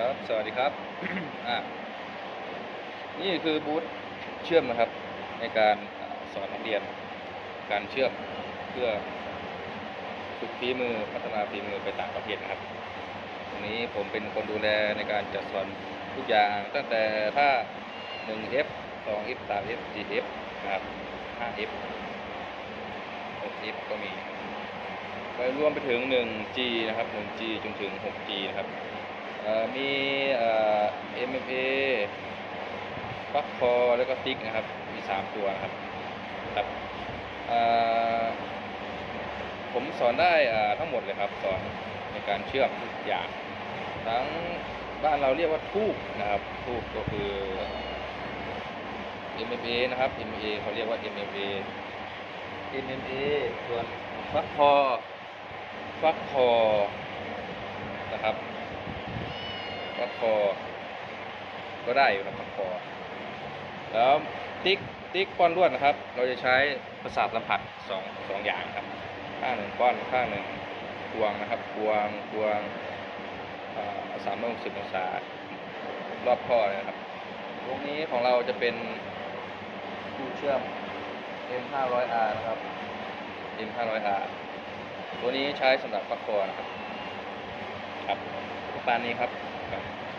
ครับ สวัสดีครับอะนี่คือบูธเชื่อมนะครับ ในการสอนนักเรียน การเชื่อมเพื่อฝึกฝีมือพัฒนาฝีมือไปต่างประเทศนะครับตรงนี้ผมเป็นคนดูแลในการจัดสอนทุกอย่างตั้งแต่ถ้า 1F 2F 3F 4F ครับ 5F 6F ก็มีไปรวมไปถึง 1G นะครับ 1G จนถึง 6G นะครับ เอ่อมีเอ่อ MMA ฟักคอแล้วก็ติ๊กนะครับ มี 3 ตัวนะครับครับเอ่อผมสอนได้อ่าทั้งหมดเลยครับสอนในการเชื่อมทุกอย่าง ทั้งบ้านเราเรียกว่าทูบนะครับทูบก็คือ MMA นะครับ MMA เขาเรียกว่า MMA MMA ส่วนฟักคอฟักคอนะครับ ฟักคอ ก็ได้อยู่ครับฟักคอ แล้วติ๊กติ๊กป้อนลวดนะครับ เราจะใช้ประสาทสัมผัสสองสองอย่างครับ ข้างหนึ่งป้อนข้างหนึ่งกวงนะครับกวงกวงสามร้อยหกสิบองศารอบข้อนะครับตรงนี้ของเราจะเป็นคู่เชื่อม M500R นะครับ M500R ตัวนี้ใช้สำหรับฟักคอนะครับ ครับประมาณนี้ครับ ครับ